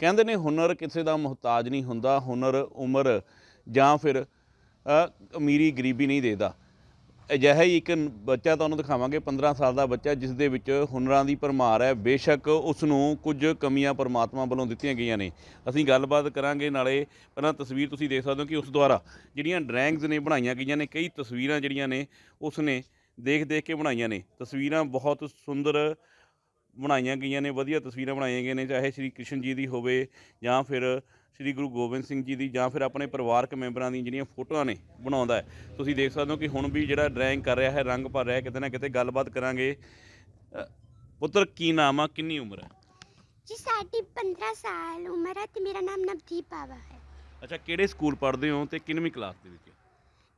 ਕਹਿੰਦੇ ਨੇ ਹੁਨਰ ਕਿਸੇ ਦਾ ਮੁਹਤਾਜ ਨਹੀਂ ਹੁੰਦਾ, ਹੁਨਰ ਉਮਰ ਜਾਂ ਫਿਰ ਅਮੀਰੀ ਗਰੀਬੀ ਨਹੀਂ ਦੇਦਾ। ਅਜਿਹਾ ਹੀ ਇੱਕ ਬੱਚਾ ਤੁਹਾਨੂੰ ਦਿਖਾਵਾਂਗੇ 15 ਸਾਲ ਦਾ ਬੱਚਾ, ਜਿਸ ਦੇ ਵਿੱਚ ਹੁਨਰਾਂ ਦੀ ਭਰਮਾਰ ਹੈ। ਬੇਸ਼ੱਕ ਉਸ ਨੂੰ ਕੁਝ ਕਮੀਆਂ ਪਰਮਾਤਮਾ ਵੱਲੋਂ ਦਿੱਤੀਆਂ ਗਈਆਂ ਨੇ। ਅਸੀਂ ਗੱਲਬਾਤ ਕਰਾਂਗੇ ਨਾਲੇ ਪਹਿਲਾਂ ਤਸਵੀਰ ਤੁਸੀਂ ਦੇਖ ਸਕਦੇ ਹੋ ਕਿ ਉਸ ਦੁਆਰਾ ਜਿਹੜੀਆਂ ਡਰਾਇੰਗਸ ਨੇ ਬਣਾਈਆਂ ਗਈਆਂ ਨੇ, ਕਈ ਤਸਵੀਰਾਂ ਜਿਹੜੀਆਂ ਨੇ ਉਸ ਨੇ ਦੇਖ ਦੇਖ ਕੇ ਬਣਾਈਆਂ ਨੇ। ਤਸਵੀਰਾਂ ਬਹੁਤ ਸੁੰਦਰ ਬਣਾਈਆਂ ਗਈਆਂ ਨੇ ਵਧੀਆ ਤਸਵੀਰਾਂ ਬਣਾਈਆਂ ਗਈਆਂ ਨੇ ਚਾਹੇ ਸ਼੍ਰੀ ਕ੍ਰਿਸ਼ਨ ਜੀ ਦੀ ਹੋਵੇ ਜਾਂ ਫਿਰ ਸ਼੍ਰੀ ਗੁਰੂ ਗੋਬਿੰਦ ਸਿੰਘ ਜੀ ਦੀ ਜਾਂ ਫਿਰ ਆਪਣੇ ਪਰਿਵਾਰਕ ਮੈਂਬਰਾਂ ਦੀ ਜਿਹੜੀਆਂ ਫੋਟੋਆਂ ਨੇ ਬਣਾਉਂਦਾ ਹੈ। ਤੁਸੀਂ ਦੇਖ ਸਕਦੇ ਹੋ ਕਿ ਹੁਣ ਵੀ ਜਿਹੜਾ ਡਰਾਇੰਗ ਕਰ ਰਿਹਾ ਹੈ ਰੰਗ ਭਰ ਰਿਹਾ ਹੈ ਕਿਤੇ ਨਾ ਕਿਤੇ ਗੱਲਬਾਤ ਕਰਾਂਗੇ। ਪੁੱਤਰ ਕੀ ਨਾਮ ਆ? ਕਿੰਨੀ ਉਮਰ ਹੈ? ਜੀ ਸਾਡੀ 15 ਸਾਲ ਉਮਰ ਹੈ ਤੇ ਮੇਰਾ ਨਾਮ ਨਵਦੀਪ ਬਾਵਾ ਹੈ। ਅੱਛਾ ਕਿਹੜੇ ਸਕੂਲ ਪੜ੍ਹਦੇ ਹੋ ਤੇ ਕਿੰਨਵੀਂ ਕਲਾਸ ਦੇ ਵਿੱਚ?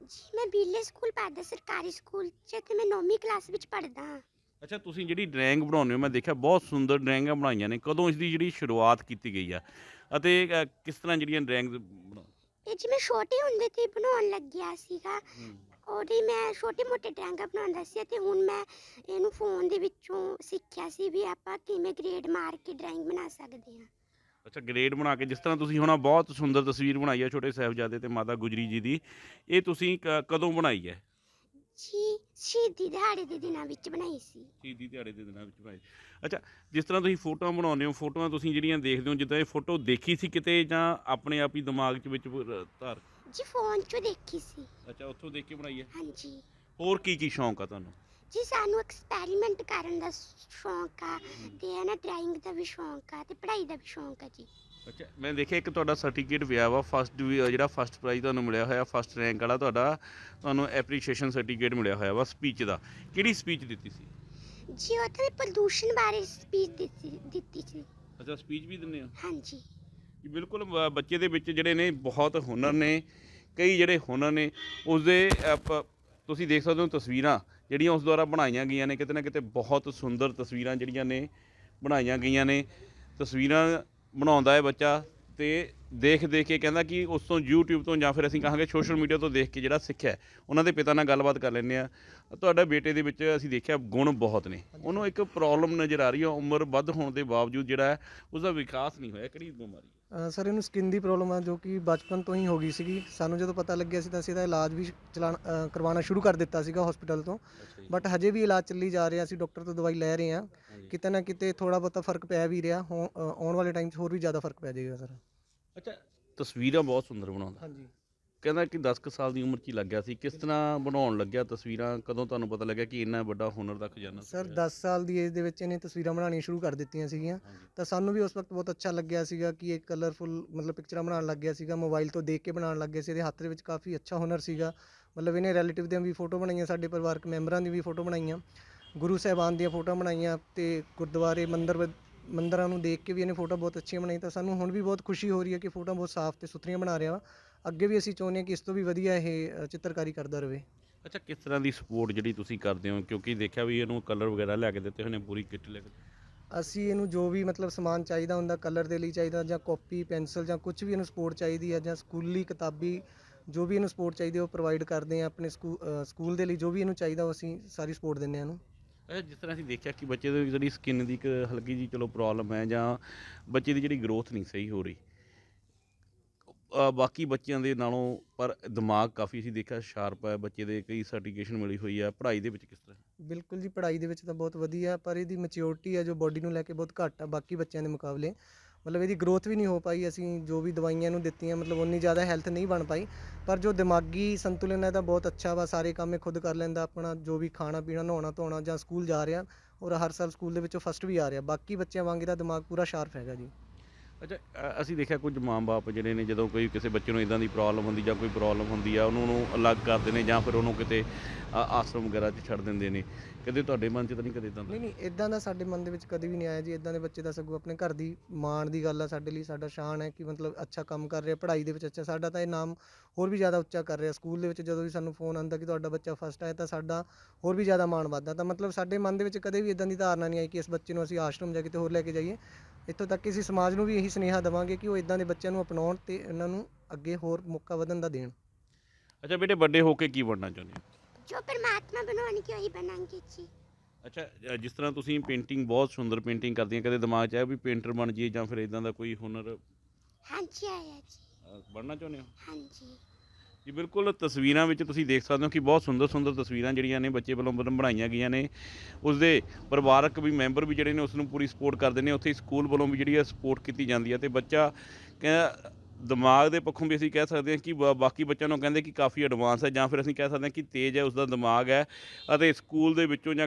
ਜੀ ਮੈਂ ਬੀਲੇ ਸਕੂਲ ਪੜ੍ਹਦਾ ਸਰਕਾਰੀ ਸਕੂਲ 'ਚ ਤੇ ਮੈਂ 9ਵੀਂ ਕਲਾਸ ਵਿੱਚ ਪੜ੍ਹਦਾ ਹਾਂ। ਅੱਛਾ ਤੁਸੀਂ ਜਿਹੜੀ ਡਰਾਇੰਗ ਬਣਾਉਂਦੇ ਹੋ ਮੈਂ ਦੇਖਿਆ ਬਹੁਤ ਸੁੰਦਰ ਡਰਾਇੰਗਾਂ ਬਣਾਈਆਂ ਨੇ। ਕਦੋਂ ਇਸ ਦੀ ਜਿਹੜੀ ਸ਼ੁਰੂਆਤ ਕੀਤੀ ਗਈ ਆ? ਅਤੇ ਅ, ਕਿਸ ਤਰ੍ਹਾਂ ਜਿਹੜੀਆਂ ਡਰਾਇੰਗਸ ਬਣਾ ਇਹ ਜੀ ਮੈਂ ਛੋਟੇ ਹੁੰਦੇ ਤੇ ਬਣਾਉਣ ਲੱਗਿਆ ਸੀਗਾ। ਉਹਦੀ ਮੈਂ ਛੋਟੇ ਮੋਟੇ ਡਰਾਇੰਗਾਂ ਬਣਾਉਂਦਾ ਸੀ ਤੇ ਹੁਣ ਮੈਂ ਇਹਨੂੰ ਫੋਨ ਦੇ ਵਿੱਚੋਂ ਸਿੱਖਿਆ ਸੀ ਵੀ ਆਪਾਂ ਕਿਵੇਂ ਗ੍ਰੇਡ ਮਾਰ ਕੇ ਡਰਾਇੰਗ ਬਣਾ ਸਕਦੇ ਹਾਂ। ਅੱਛਾ ਗ੍ਰੇਡ ਬਣਾ ਕੇ ਜਿਸ ਤਰ੍ਹਾਂ ਤੁਸੀਂ ਹੁਣ ਆਹ ਬਹੁਤ ਸੁੰਦਰ ਤਸਵੀਰ ਬਣਾਈ ਹੈ ਛੋਟੇ ਸਾਹਿਬਜ਼ਾਦੇ ਤੇ ਮਾਤਾ ਗੁਜਰੀ ਜੀ ਦੀ। ਇਹ ਤੁਸੀਂ ਕ- ਕਦੋਂ ਬਣਾਈ ਹੈ? ਜੀ ਸ਼ਹੀਦੀ ਦਿਹਾੜੇ ਦੇ ਦਿਨਾਂ ਵਿੱਚ ਬਣਾਈ ਸੀ। ਸ਼ਹੀਦੀ ਦਿਹਾੜੇ ਦੇ ਦਿਨਾਂ ਵਿੱਚ ਬਣਾਈ ਅੱਛਾ ਜਿਸ ਤਰ੍ਹਾਂ ਤੁਸੀਂ ਫੋਟੋਆਂ ਬਣਾਉਂਦੇ ਹੋ ਫੋਟੋਆਂ ਤੁਸੀਂ ਜਿਹੜੀਆਂ ਦੇਖਦੇ ਹੋ ਜਿੱਦਾਂ ਇਹ ਫੋਟੋ ਦੇਖੀ ਸੀ ਕਿਤੇ ਜਾਂ ਆਪਣੇ ਆਪ ਹੀ ਦਿਮਾਗ 'ਚ ਵਿੱਚ ਰ- ਧਾਰ ਜੀ ਫੋਨ 'ਚੋਂ ਦੇਖੀ ਸੀ। ਅੱਛਾ ਉੱਥੋਂ ਦੇਖ ਕੇ ਬਣਾਈ ਹੈ? ਹਾਂਜੀ। ਹੋਰ ਕੀ ਕੀ ਸ਼ੌਂਕ ਆ ਤੁਹਾਨੂੰ? ਜੀ ਸਾਨੂੰ ਐਕਸਪੈਰੀਮੈਂਟ ਕਰਨ ਦਾ ਸ਼ੌਂਕ ਆ ਤੇ ਹੈ ਨਾ ਡਰਾਇੰਗ ਦਾ ਵੀ ਸ਼ੌਂਕ ਆ ਤੇ ਪੜ੍ਹਾਈ ਦਾ ਵੀ ਸ਼ੌਂਕ ਆ ਜੀ। ਅੱਛਾ ਮੈਂ ਦੇਖਿਆ ਇੱਕ ਤੁਹਾਡਾ ਸਰਟੀਫਿਕੇਟ ਪਿਆ ਵਾ ਫਸਟ ਜਿਹੜਾ ਫਸਟ ਪ੍ਰਾਈਜ਼ ਤੁਹਾਨੂੰ ਮਿਲਿਆ ਹੋਇਆ ਫਸਟ ਰੈਂਕ ਵਾਲਾ ਤੁਹਾਡਾ ਤੁਹਾਨੂੰ ਐਪਰੀਸ਼ੀਏਸ਼ਨ ਸਰਟੀਫਿਕੇਟ ਮਿਲਿਆ ਹੋਇਆ ਵਾ ਸਪੀਚ ਦਾ। ਕਿਹੜੀ ਸਪੀਚ ਦਿੱਤੀ ਸੀ? ਜੀ ਉਹ ਤਾਂ ਪ੍ਰਦੂਸ਼ਣ ਬਾਰੇ ਸਪੀਚ ਦਿੱਤੀ ਦਿੱਤੀ ਸੀ। ਅੱਛਾ ਸਪੀਚ ਵੀ ਦਿੰਦੇ ਹੋ? ਹਾਂਜੀ। ਜੀ ਬਿਲਕੁਲ ਬੱਚੇ ਦੇ ਵਿੱਚ ਜਿਹੜੇ ਨੇ ਬਹੁਤ ਹੁਨਰ ਨੇ। ਕਈ ਜਿਹੜੇ ਹੁਨਰ ਨੇ ਉਸਦੇ ਆਪ- ਤੁਸੀਂ ਦੇਖ ਸਕਦੇ ਹੋ ਤਸਵੀਰਾਂ। ਜਿਹੜੀਆਂ ਉਸ ਦੁਆਰਾ ਬਣਾਈਆਂ ਗਈਆਂ ਨੇ, ਕਿਤੇ ਨਾ ਕਿਤੇ ਬਹੁਤ ਸੁੰਦਰ ਤਸਵੀਰਾਂ ਜਿਹੜੀਆਂ ਨੇ ਬਣਾਈਆਂ ਗਈਆਂ ਨੇ। ਤਸਵੀਰਾਂ ਬਣਾਉਂਦਾ ਹੈ ਬੱਚਾ ਤੇ ਦੇਖ ਦੇਖ ਕੇ ਕਹਿੰਦਾ ਕਿ ਉਸ ਤੋਂ YouTube ਤੋਂ ਜਾਂ ਫਿਰ ਅਸੀਂ ਕਹਾਂਗੇ ਸੋਸ਼ਲ ਮੀਡੀਆ ਤੋਂ ਦੇਖ ਕੇ ਜਿਹੜਾ ਸਿੱਖਿਆ ਉਹਨਾਂ ਦੇ ਪਿਤਾ ਨਾਲ ਗੱਲਬਾਤ ਕਰ ਲੈਂਦੇ ਆ ਤੁਹਾਡੇ ਬੇਟੇ ਦੇ ਵਿੱਚ ਅਸੀਂ ਦੇਖਿਆ ਗੁਣ ਬਹੁਤ ਨੇ। ਉਹਨੂੰ ਇੱਕ ਪ੍ਰੋਬਲਮ ਨਜ਼ਰ ਆ ਰਹੀ ਹੈ, ਉਮਰ ਵੱਧ ਹੋਣ ਦੇ ਬਾਵਜੂਦ ਜਿਹੜਾ ਹੈ, ਉਸਦਾ ਵਿਕਾਸ ਨਹੀਂ ਹੋਇਆ ਕਿਹੜੀ ਬਿਮਾਰੀ ਸਰ ਇਹਨੂੰ ਸਕਿਨ ਦੀ ਪ੍ਰੋਬਲਮ ਆ ਜੋ ਕਿ ਬਚਪਨ ਤੋਂ ਹੀ ਹੋ ਗਈ ਸੀਗੀ। ਸਾਨੂੰ ਜਦੋਂ ਪਤਾ ਲੱਗਿਆ ਸੀ ਤਾਂ ਅਸੀਂ ਇਹਦਾ ਇਲਾਜ ਵੀ ਚਲਾਣ ਅ, ਕਰਵਾਉਣਾ ਸ਼ੁਰੂ ਕਰ ਦਿੱਤਾ ਸੀਗਾ ਹਸਪੀਟਲ ਤੋਂ। ਅੱਛਾ ਜੀ। ਬਟ ਹਜੇ ਵੀ ਇਲਾਜ ਚੱਲੀ ਜਾ ਰਿਹਾ ਅਸੀਂ ਡਾਕਟਰ ਤੋਂ ਦਵਾਈ ਲੈ ਰਹੇ ਹਾਂ। ਕਿਤੇ ਨਾ ਕਿਤੇ ਥੋੜਾ ਬਹੁਤਾ ਫ਼ਰਕ ਪੈ ਵੀ ਰਿਹਾ। ਹੋ- ਅ, ਆਉਣ ਵਾਲੇ ਟਾਈਮ 'ਚ ਹੋਰ ਵੀ ਜ਼ਿਆਦਾ ਫ਼ਰਕ ਪੈ ਜਾਏਗਾ ਸਰ। ਅੱਛਾ ਤਸਵੀਰਾਂ ਬਹੁਤ ਸੁੰਦਰ ਬਣਾਉਂਦਾ। ਹਾਂਜੀ। ਕਹਿੰਦਾ ਕਿ 10 ਕੁ ਸਾਲ ਦੀ ਉਮਰ 'ਚ ਹੀ ਲੱਗ ਗਿਆ ਸੀ। ਕਿਸ ਤਰ੍ਹਾਂ ਬਣਾਉਣ ਲੱਗਿਆ ਤਸਵੀਰਾਂ? ਕਦੋਂ ਤੁਹਾਨੂੰ ਪਤਾ ਲੱਗਿਆ ਕਿ ਇੰਨਾ ਵੱਡਾ ਹੁਨਰ ਦਾ ਖਜ਼ਾਨਾ ਸਰ ਸੀ 10 ਸਾਲ ਦੀ ਏਜ ਦੇ ਵਿੱਚ ਇਹਨੇ ਤਸਵੀਰਾਂ ਬਣਾਉਣੀਆਂ ਸ਼ੁਰੂ ਕਰ ਦਿੱਤੀਆਂ ਸੀਗੀਆਂ। ਤਾਂ ਸਾਨੂੰ ਵੀ ਉਸ ਵਕਤ ਬਹੁਤ ਅੱਛਾ ਲੱਗਿਆ ਸੀਗਾ ਕਿ ਇਹ ਕਲਰਫੁਲ ਮਤਲਬ ਪਿਕਚਰਾਂ ਬਣਾਉਣ ਲੱਗ ਗਿਆ ਸੀਗਾ। ਮੋਬਾਈਲ ਤੋਂ ਦੇਖ ਕੇ ਬਣਾਉਣ ਲੱਗ ਗਿਆ ਸੀ। ਇਹਦੇ ਹੱਥ ਦੇ ਵਿੱਚ ਕਾਫੀ ਅੱਛਾ ਹੁਨਰ ਸੀਗਾ। ਮਤਲਬ ਇਹਨੇ ਰਿਲੇਟਿਵ ਦੀਆਂ ਵੀ ਫੋਟੋ ਬਣਾਈਆਂ ਸਾਡੇ ਪਰਿਵਾਰਕ ਮੈਂਬਰਾਂ ਦੀ ਵੀ ਫੋਟੋ ਬਣਾਈਆਂ। ਗੁਰੂ ਸਾਹਿਬਾਨ ਦੀਆਂ ਫੋਟੋਆਂ ਬਣਾਈਆਂ ਤੇ ਗੁਰਦੁਆਰੇ ਮੰਦਿਰ ਮੰਦਿਰਾਂ ਨੂੰ ਦੇਖ ਕੇ ਵੀ ਇਹਨੇ ਫੋਟੋ ਬਹੁਤ ਅੱਛੀਆਂ ਬਣਾਈਆਂ। ਤਾਂ ਸਾਨੂੰ ਹੁਣ ਵੀ ਬਹੁਤ ਖੁਸ਼ੀ ਹੋ ਰਹੀ ਹੈ ਕਿ ਫੋਟੋਆਂ ਬਹੁਤ ਸਾਫ਼ ਤੇ ਸੁਥਰੀਆਂ ਬਣਾ ਰਿਹਾ ਵਾ। ਅੱਗੇ ਵੀ ਅਸੀਂ ਚਾਹੁੰਦੇ ਹਾਂ ਕਿ ਇਸ ਤੋਂ ਵੀ ਵਧੀਆ ਇਹ ਚਿੱਤਰਕਾਰੀ ਕਰਦਾ ਰਹੇ। ਅੱਛਾ ਕਿਸ ਤਰ੍ਹਾਂ ਦੀ ਸਪੋਰਟ ਜਿਹੜੀ ਤੁਸੀਂ ਕਰਦੇ ਹੋ? ਕਿਉਂਕਿ ਦੇਖਿਆ ਵੀ ਇਹਨੂੰ ਕਲਰ ਵਗੈਰਾ ਲਿਆ ਕੇ ਦਿੱਤੇ ਹੋਏ ਨੇ ਪੂਰੀ ਕਿੱਟ ਲੈ ਕੇ। ਅਸੀਂ ਇਹਨੂੰ ਜੋ ਵੀ ਮਤਲਬ ਸਮਾਨ ਚਾਹੀਦਾ ਹੁੰਦਾ ਕਲਰ ਦੇ ਲਈ ਚਾਹੀਦਾ ਜਾਂ ਕਾਪੀ ਪੈਨਸਲ ਜਾਂ ਕੁਝ ਵੀ ਇਹਨੂੰ ਸਪੋਰਟ ਚਾਹੀਦੀ ਹੈ ਜਾਂ ਸਕੂਲੀ ਕਿਤਾਬੀ ਜੋ ਵੀ ਇਹਨੂੰ ਸਪੋਰਟ ਚਾਹੀਦੀ ਹੈ ਉਹ ਪ੍ਰੋਵਾਈਡ ਕਰਦੇ ਹਾਂ ਆਪਣੇ ਸਕੂਲ ਦੇ ਲਈ ਜੋ ਵੀ ਇਹਨੂੰ ਚਾਹੀਦਾ ਉਹ ਅਸੀਂ ਸਾਰੀ ਸਪੋਰਟ ਦਿੰਦੇ ਹਾਂ ਇਹਨੂੰ। ਅੱਛਾ ਜਿਸ ਤਰ੍ਹਾਂ ਅਸੀਂ ਦੇਖਿਆ ਕਿ ਬੱਚੇ ਦੀ ਜਿਹੜੀ ਸਕਿਨ ਦੀ ਇੱਕ ਹਲਕੀ ਜੀ ਚਲੋ ਪ੍ਰੋਬਲਮ ਹੈ ਜਾਂ ਬੱਚੇ ਦੀ ਜਿਹੜੀ ਗਰੋਥ ਨਹੀਂ ਸਹੀ ਹੋ ਰਹੀ। ਬਾਕੀ ਬੱਚਿਆਂ ਦੇ ਨਾਲੋਂ ਪਰ ਦਿਮਾਗ ਕਾਫੀ ਅਸੀਂ ਦੇਖਿਆ ਸ਼ਾਰਪ ਹੈ, ਬੱਚੇ ਦੇ ਕਈ ਸਰਟੀਫਿਕੇਸ਼ਨ ਮਿਲੀ ਹੋਈ ਹੈ। ਪੜ੍ਹਾਈ ਦੇ ਵਿੱਚ ਕਿਸ ਤਰ੍ਹਾਂ? ਬਿਲਕੁਲ ਜੀ, ਪੜ੍ਹਾਈ ਦੇ ਵਿੱਚ ਤਾਂ ਬਹੁਤ ਵਧੀਆ, ਪਰ ਇਹਦੀ ਮੈਚਿਓਰਿਟੀ ਹੈ ਜੋ ਬਾਡੀ ਨੂੰ ਲੈ ਕੇ ਬਹੁਤ ਘੱਟ ਆ ਬਾਕੀ ਬੱਚਿਆਂ ਦੇ ਮੁਕਾਬਲੇ। ਮਤਲਬ ਇਹਦੀ ਗਰੋਥ ਵੀ ਨਹੀਂ ਹੋ ਪਾਈ, ਅਸੀਂ ਜੋ ਵੀ ਦਵਾਈਆਂ ਨੂੰ ਦਿੱਤੀਆਂ, ਮਤਲਬ ਉਨੀ ਜ਼ਿਆਦਾ ਹੈਲਥ ਨਹੀਂ ਬਣ ਪਾਈ। ਪਰ ਜੋ ਦਿਮਾਗੀ ਸੰਤੁਲਨ ਹੈ ਤਾਂ ਬਹੁਤ ਅੱਛਾ ਵਾ, ਸਾਰੇ ਕੰਮ ਇਹ ਖੁਦ ਕਰ ਲੈਂਦਾ, ਆਪਣਾ ਜੋ ਵੀ ਖਾਣਾ ਪੀਣਾ, ਨਹਾਉਣਾ ਧੋਣਾ ਜਾਂ ਸਕੂਲ ਜਾ ਰਿਹਾ ਔਰ ਹਰ ਸਾਲ ਸਕੂਲ ਦੇ ਵਿੱਚੋਂ ਫਸਟ ਵੀ ਆ ਰਿਹਾ। ਬਾਕੀ ਬੱਚਿਆਂ ਵਾਂਗ ਇਹਦਾ ਦਿਮਾਗ ਪੂਰਾ ਸ਼ਾਰਪ ਹੈਗਾ ਜੀ। ਅੱਛਾ ਅ, ਅਸੀਂ ਦੇਖਿਆ ਕੁਝ ਮਾਂ-ਬਾਪ ਜਿਹੜੇ ਨੇ ਜਦੋਂ ਕੋਈ ਕਿਸੇ ਬੱਚੇ ਨੂੰ ਇਦਾਂ ਦੀ ਪ੍ਰੋਬਲਮ ਹੁੰਦੀ ਜਾਂ ਕੋਈ ਪ੍ਰੋਬਲਮ ਹੁੰਦੀ ਆ ਉਹਨੂੰ ਨੂੰ ਅਲੱਗ ਕਰਦੇ ਨੇ ਜਾਂ ਫਿਰ ਉਹਨੂੰ ਕਿਤੇ ਅ, ਆਸ਼ਰਮ ਵਗੈਰਾ 'ਚ ਛੱਡ ਦਿੰਦੇ ਨੇ। ਕਦੇ ਤੁਹਾਡੇ ਮਨ 'ਚ ਤਾਂ ਨਹੀਂ ਕਦੇ ਇਦਾਂ ਨਹੀਂ ਨਹੀਂ ਇਦਾਂ ਦਾ ਸਾਡੇ ਮਨ ਦੇ ਵਿੱਚ ਕਦੇ ਵੀ ਨਹੀਂ ਆਇਆ ਜੀ ਇਦਾਂ ਦੇ ਬੱਚੇ ਦਾ ਸਗੋਂ ਆਪਣੇ ਘਰ ਦੀ ਮਾਣ ਦੀ ਗੱਲ ਆ ਸਾਡੇ ਲਈ ਸਾਡਾ ਸ਼ਾਨ ਹੈ ਕਿ ਮਤਲਬ ਅੱਛਾ ਕੰਮ ਕਰ ਰਿਹਾ ਪੜ੍ਹਾਈ ਦੇ ਵਿੱਚ ਅੱਛਾ ਸਾਡਾ ਤਾਂ ਇਹ ਨਾਮ ਹੋਰ ਵੀ ਜ਼ਿਆਦਾ ਉੱਚਾ ਕਰ ਰਿਹਾ। ਸਕੂਲ ਦੇ ਵਿੱਚ ਜਦੋਂ ਵੀ ਸਾਨੂੰ ਫੋਨ ਆਉਂਦਾ ਕਿ ਤੁਹਾਡਾ ਬੱਚਾ ਫਸਟ ਆਇਆ ਤਾਂ ਸਾਡਾ ਹੋਰ ਵੀ ਜ਼ਿਆਦਾ ਮਾਣ ਵੱਧਦਾ। ਤਾਂ ਮਤਲਬ ਸਾਡੇ ਮਨ ਦੇ ਵਿੱਚ ਕਦੇ ਵੀ ਇਦਾਂ ਦੀ ਧਾਰਨਾ ਨਹੀਂ ਆਈ ਕਿ ਇਸ ਬੱਚੇ ਨੂੰ ਅਸੀਂ ਆਸ਼ਰਮ ਜਾਂ ਕਿਤੇ ਹੋਰ ਲੈ ਕੇ ਜਾਈਏ। ਇੱਥੋਂ ਤੱਕ ਕਿ ਅਸੀਂ ਸਮਾਜ ਨੂੰ ਵੀ ਇਹੀ ਸੁਨੇਹਾ ਦੇਵਾਂਗੇ ਕਿ ਉਹ ਇਦਾਂ ਦੇ ਬੱਚਿਆਂ ਨੂੰ ਅਪਣਾਉਣ ਤੇ ਇਹਨਾਂ ਨੂੰ ਅੱਗੇ ਹੋਰ ਮੌਕਾ ਵਧਣ ਦਾ ਦੇਣ। ਅੱਛਾ ਬੇਟੇ ਵੱਡੇ ਹੋ ਕੇ ਕੀ ਬਣਨਾ ਚਾਹੁੰਦੇ ਹੋ? ਜੋ ਪਰਮਾਤਮਾ ਬਣਾਉਣਗੇ ਉਹੀ ਬਣਾਂਗੇ ਜੀ। ਅੱਛਾ ਅ, ਜਿਸ ਤਰ੍ਹਾਂ ਤੁਸੀਂ ਪੇਂਟਿੰਗ ਬਹੁਤ ਸੁੰਦਰ ਪੇਂਟਿੰਗ ਕਰਦੀਆਂ ਕਦੇ ਦਿਮਾਗ 'ਚ ਆਇਆ ਵੀ ਪੇਂਟਰ ਬਣ ਜਾਈਏ ਜਾਂ ਫਿਰ ਇਦਾਂ ਦਾ ਕੋਈ ਹੁਨਰ? ਹਾਂਜੀ ਆਇਆ ਜੀ। ਅ, ਬਣਨਾ ਚਾਹੁੰਦੇ ਹੋ? ਹਾਂਜੀ। ਜੀ, ਬਿਲਕੁਲ ਤਸਵੀਰਾਂ ਵਿੱਚ ਤੁਸੀਂ ਦੇਖ ਸਕਦੇ ਹੋ ਕਿ ਬਹੁਤ ਸੁੰਦਰ ਸੁੰਦਰ ਤਸਵੀਰਾਂ ਜਿਹੜੀਆਂ ਨੇ ਬੱਚੇ ਵੱਲੋਂ ਬਣਾਈਆਂ ਗਈਆਂ ਨੇ। ਉਸ ਦੇ ਪਰਿਵਾਰਕ ਵੀ ਮੈਂਬਰ ਵੀ ਜਿਹੜੇ ਨੇ ਉਸ ਨੂੰ ਪੂਰੀ ਸਪੋਰਟ ਕਰਦੇ ਨੇ। ਉੱਥੇ ਸਕੂਲ ਵੱਲੋਂ ਵੀ ਜਿਹੜੀ ਹੈ ਸਪੋਰਟ ਕੀਤੀ ਜਾਂਦੀ ਹੈ ਤੇ ਬੱਚਾ ਕਹਿੰਦਾ ਦਿਮਾਗ ਦੇ ਪੱਖੋਂ ਵੀ ਅਸੀਂ ਕਹਿ ਸਕਦੇ ਹਾਂ ਕਿ ਬਾ- ਬਾਕੀ ਬੱਚਿਆਂ ਨੂੰ ਕਹਿੰਦੇ ਕਿ ਕਾਫੀ ਐਡਵਾਂਸ ਹੈ ਜਾਂ ਫਿਰ ਅਸੀਂ ਕਹਿ ਸਕਦੇ ਹਾਂ ਕਿ ਤੇਜ਼ ਹੈ ਉਸ ਦਾ ਦਿਮਾਗ ਹੈ ਅਤੇ ਸਕੂਲ ਦੇ ਵਿੱਚੋਂ ਜਾਂ